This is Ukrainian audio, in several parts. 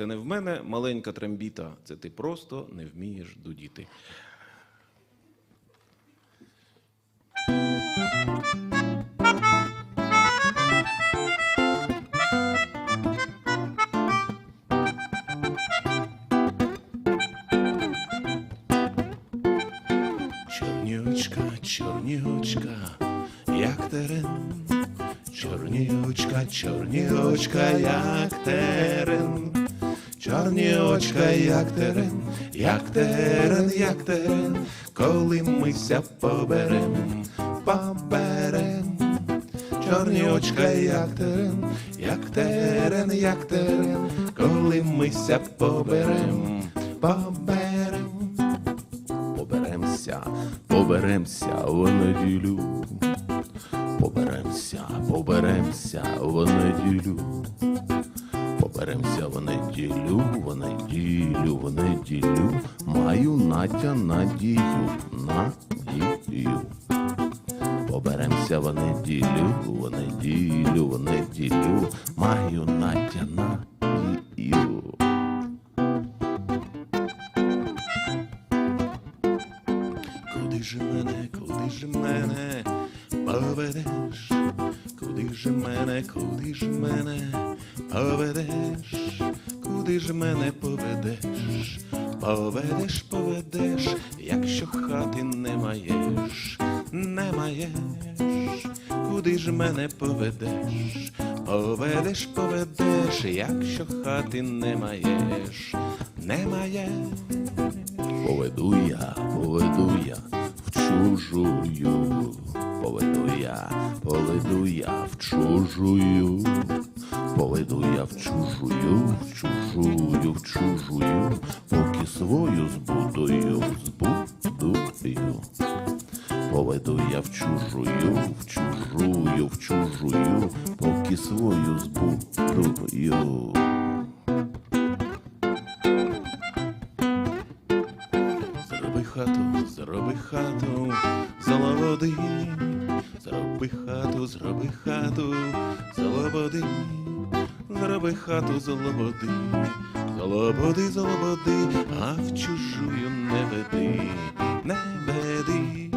Це не в мене маленька трембіта, це ти просто не вмієш дудіти. Чорні очка, як терен. Чорні очка, як терен. Чорні очка, як терен, як терен, як терен, коли мися поберем, поберем. Чорні очка, як терен, як терен, як терен, коли мися поберем, поберем. Поберемся, поберемся в неділю. Поберемся, поберемся в неділю. Поберемся в неділю, в неділю, в неділю. Маю Натя надію, надію. Поберемося в неділю, в неділю, в неділю. Маю Натя надію. Куди ж мене, куди ж мене поведеш? Куди ж мене, куди ж мене поведеш? Куди ж мене поведеш? Поведеш, поведеш, якщо хати не маєш, не маєш, куди ж мене поведеш? Поведеш, поведеш, якщо хати не маєш, не маєш. Поведу я, поведу я в чужую, поведу я, поведу я в чужую, поведу я в чужую, в чужую, в чужую, поки свою збудую, збудую. Поведу я в чужую, в чужую, в чужую, поки свою збудую. Хату, зроби хату, золоводи, зроби хату, зроби хату, золоводи, зроби хату, золоводи, золоводи, золоводи, а в чужую не веди, не веди.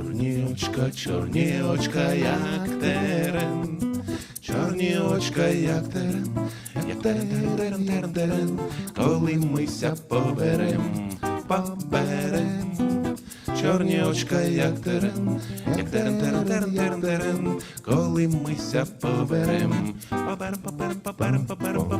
Чорні очка, як терен. Чорні очка, як терен. Чорні очка, як терен, як терен, терен, терен, терен. Коли мися поберем, поберем. Чорні очка, як терен, як терен, терен, терен, терен, терен. Коли мися поберем, поберем, поберем, поберем, поберем, поберем,